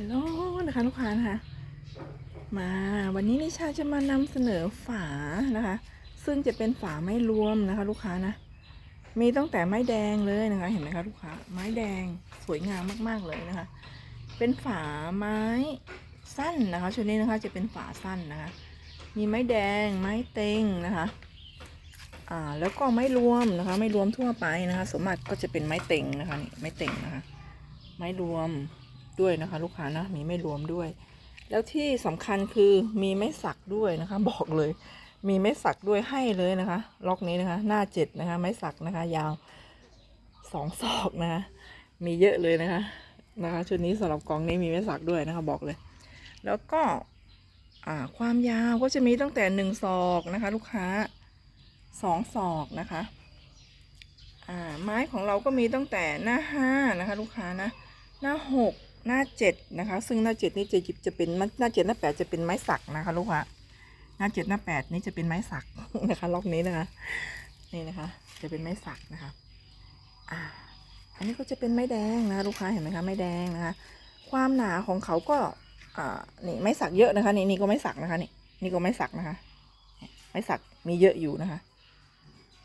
ฮัลโหลนะคะลูกค้านะคะ มาวันนี้นิชาจะมานำเสนอฝานะคะ ซึ่งจะเป็นฝาไม้รวมนะคะ ลูกค้านะ มีตั้งแต่ไม้แดงเลยนะคะ เห็นไหมคะลูกค้า ไม้แดงสวยงามมากๆเลยนะคะ เป็นฝาไม้สั้นนะคะชุดนี้นะคะจะเป็นฝาสั้นนะคะ มีไม้แดง ไม้เต็งนะคะอ่าแล้วก็ไม้รวมนะคะ ไม้รวมทั่วไปนะคะสมมติก็จะเป็นไม้เต็งนะคะนี่ไม้เต็งนะคะ ไม้รวม ด้วยนะคะ ลูกค้านะมีไม้รวมด้วย แล้วที่สำคัญคือมีไม้สักด้วยนะคะ บอกเลย มีไม้สักด้วยให้เลยนะคะ ล็อกนี้นะคะ หน้าเจ็ดนะคะ ไม้สักนะคะ ยาวสองศอกนะคะมีเยอะเลยนะคะนะคะชุดนี้สำหรับกองนี้มีไม้สักด้วยนะคะ บอกเลย แล้วก็อ่าความยาวก็จะมีตั้งแต่หนึ่งศอกนะคะ ลูกค้าสองศอกนะคะอ่าไม้ของเราก็มีตั้งแต่หน้าห้านะคะ ลูกค้านะ หน้าหก หน้าเจ็ดนะคะ ซึ่งหน้าเจ็ดนี่จะหยิบจะเป็นหน้าเจ็ดหน้าแปดจะเป็นไม้สักนะคะลูกค้าหน้าเจ็ดหน้าแปดนี่จะเป็นไม้สักนะคะล็อกนี้นะคะ นี่นะคะ จะเป็นไม้สักนะคะอ่าอันนี้ก็จะเป็นไม้แดงนะคะลูกค้าเห็นไหมคะไม้แดงนะคะ ความหนาของเขาก็อ่านี่ไม้สักเยอะนะคะ นี่นี่ก็ไม้สักนะคะ นี่นี่ก็ไม้สักนะคะ ไม้สักมีเยอะอยู่นะคะ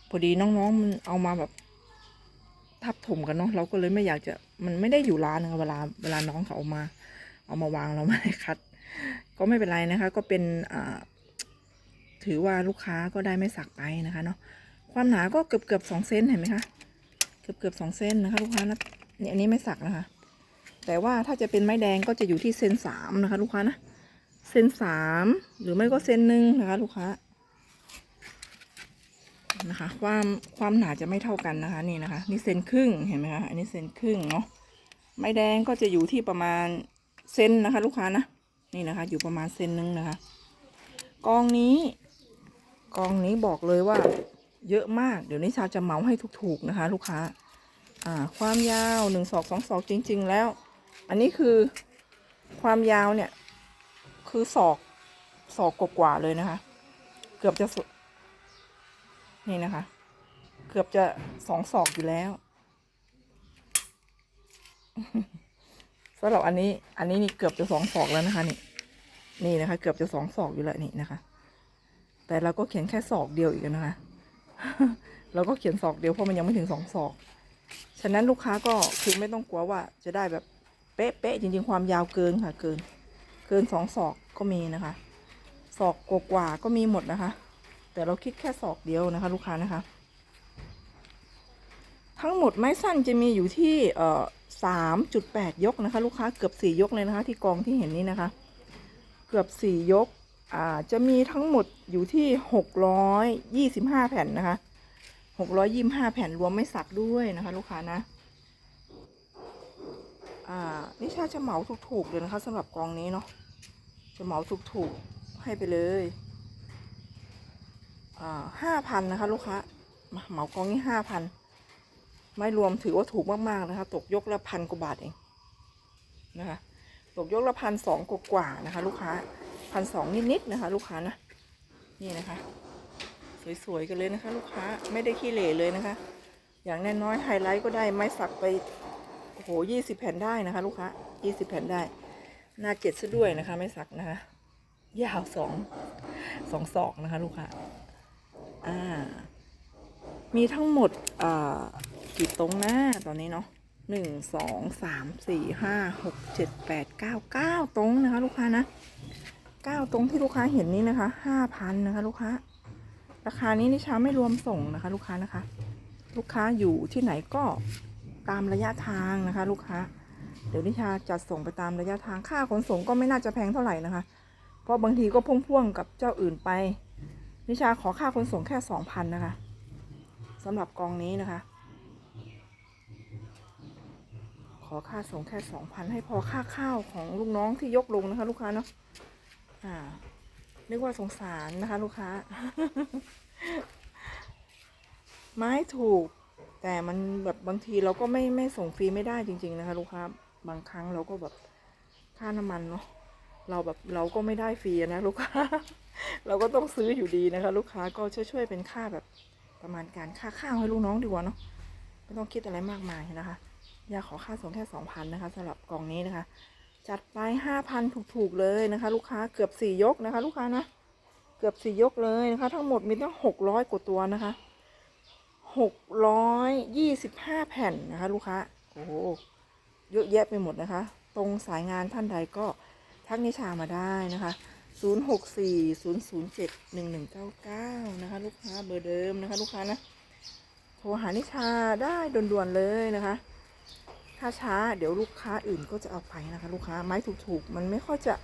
พอดีน้องๆมันเอามาแบบทับถมกันเนาะเราก็เลยไม่อยากจะ มันไม่ได้อยู่ร้านนะคะเวลาเวลาน้องเขาเอามา เอามาวางเราไม่คัด ก็ไม่เป็นไรนะคะ ก็เป็นถือว่าลูกค้าก็ได้ไม่สักไปนะคะเนาะความหนาก็เกือบเกือบสองเซนเห็นไหมคะเกือบเกือบสองเซนนะคะ ลูกค้านะเนี่ยอันนี้ไม่สักนะคะ แต่ว่าถ้าจะเป็นไม้แดงก็จะอยู่ที่เซนสามนะคะ ลูกค้านะเซนสามหรือไม่ก็เซนหนึ่งนะคะ ลูกค้า นะคะ ความความหนาจะไม่เท่ากันนะคะนี่นะคะ นี่เซนครึ่งเห็นไหมคะอันนี้เซนครึ่งเนาะไม้แดงก็จะอยู่ที่ประมาณเซนนะคะ ลูกค้านะนี่นะคะ อยู่ประมาณเซนนึงนะคะ กองนี้กองนี้บอกเลยว่าเยอะมาก เดี๋ยวนี้ชาจะเมาให้ถูกๆนะคะ ลูกค้า อ่า ความยาวหนึ่งศอกสองศอกจริง ๆ แล้ว อันนี้คือความยาวเนี่ย คือศอกศอกกว่าๆเลยนะคะ เกือบจะ นี่นะคะ เกือบจะสองศอกอยู่แล้วสำหรับอันนี้ อันนี้นี่เกือบจะสองศอกแล้วนะคะ นี่ นี่นะคะ เกือบจะสองศอกอยู่แล้วนี่นะคะ แต่เราก็เขียนแค่ศอกเดียวอีกนะคะ เราก็เขียนศอกเดียวเพราะมันยังไม่ถึงสองศอก ฉะนั้นลูกค้าก็คือไม่ต้องกลัวว่าจะได้แบบเป๊ะๆจริง ๆ ความยาวเกินค่ะ เกิน เกินสองศอกก็มีนะคะศอกกว่าๆก็มีหมดนะคะ แต่เราคิดแค่ศอกเดียวนะคะ ลูกค้านะคะ ทั้งหมดไม้สั้นจะมีอยู่ที่เอ่อสามจุดแปดยกนะคะ ลูกค้าเกือบสี่ยกเลยนะคะ ที่กองที่เห็นนี้นะคะ เกือบสี่ยกอ่าจะมีทั้งหมดอยู่ที่หกร้อยยี่สิบห้าแผ่นนะคะหกร้อยยี่ห้าแผ่นรวมไม่สักด้วยนะคะ ลูกค้านะอ่านิชาจะเหมาถูกๆเลยนะคะสำหรับกองนี้เนาะจะเหมาถูกๆให้ไปเลย ห้าพันนะคะ ลูกค้ามาเหมากองนี้ห้าพันไม่รวมถือว่าถูกมาก ๆ นะคะ ตกยกละพันกว่าบาทเองนะคะตกยกละพันสองกว่านะคะ ลูกค้าพันสองนิดๆนะคะ ลูกค้านะนี่นะคะ สวย ๆ กันเลยนะคะ ลูกค้าไม่ได้ขี้เหร่เลยนะคะ อย่างน้อยๆไฮไลท์ก็ได้ไม้สักไปโอ้โหยี่สิบแผ่นได้นะคะ ลูกค้ายี่สิบแผ่นได้หน้าเจ็ดซะด้วยนะคะ ไม่สักนะคะยาวสองสองศอกนะคะ ลูกค้า อ่า มีทั้งหมดอ่ากี่ตรงนะตอนนี้เนาะหนึ่งสองสามสี่ห้าหกเจ็ดแปดเก้าเก้าตรงนะคะ ลูกค้านะเก้าตรงที่ลูกค้าเห็นนี้นะคะห้าพันนะคะ ลูกค้า ราคานี้นิชาไม่รวมส่งนะคะ ลูกค้านะคะ ลูกค้าอยู่ที่ไหนก็ตามระยะทางนะคะ ลูกค้า เดี๋ยวนิชาจัดส่งไปตามระยะทางค่าขนส่งก็ไม่น่าจะแพงเท่าไหร่นะคะ เพราะบางทีก็พ่วงๆกับเจ้าอื่นไป นิชาขอค่าขนส่งแค่สองพันนะคะสำหรับกองนี้นะคะ ขอค่าส่งแค่สองพันให้พอค่าข้าวของลูกน้องที่ยกลงนะคะ ลูกค้าเนาะอ่า นึกว่าสงสารนะคะ ลูกค้า ไม้ถูก แต่มันแบบบางทีเราก็ไม่ไม่ส่งฟรีไม่ได้จริง ๆ นะคะ ลูกค้า บางครั้งเราก็แบบค่าน้ำมันเนาะ เราแบบเราก็ไม่ได้ฟรีนะลูกค้า เราก็ต้องซื้ออยู่ดีนะคะ ลูกค้าก็ช่วยๆเป็นค่าแบบประมาณการค่าข้าวให้ลูกน้องดีกว่าเนาะไม่ต้องคิดอะไรมากมายนะคะอยากขอค่าส่งแค่สองพันนะคะสำหรับกล่องนี้นะคะ จัดไปห้าพันถูกๆเลยนะคะ ลูกค้าเกือบสี่ยกนะคะ ลูกค้านะเกือบสี่ยกเลยนะคะ ทั้งหมดมีตั้งหกร้อยกว่าตัวนะคะหกร้อยยี่สิบห้าแผ่นนะคะ ลูกค้าโอ้เยอะแยะไปหมดนะคะ ตรงสายงานท่านใดก็ ทักนิชามาได้นะคะ 0 6 4 0 0 7 1 1 9 9 นะคะ ลูกค้าเบอร์เดิมนะคะ ลูกค้านะ โทรหานิชาได้ด่วนๆเลยนะคะ ถ้าช้าเดี๋ยวลูกค้าอื่นก็จะเอาไปนะคะ ลูกค้าไม้ถูกๆ มันไม่ค่อยจะ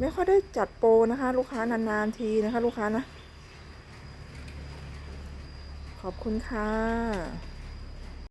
ไม่ค่อยได้จัดโปรนะคะ ลูกค้านานๆทีนะคะ ลูกค้านะ ขอบคุณค่ะ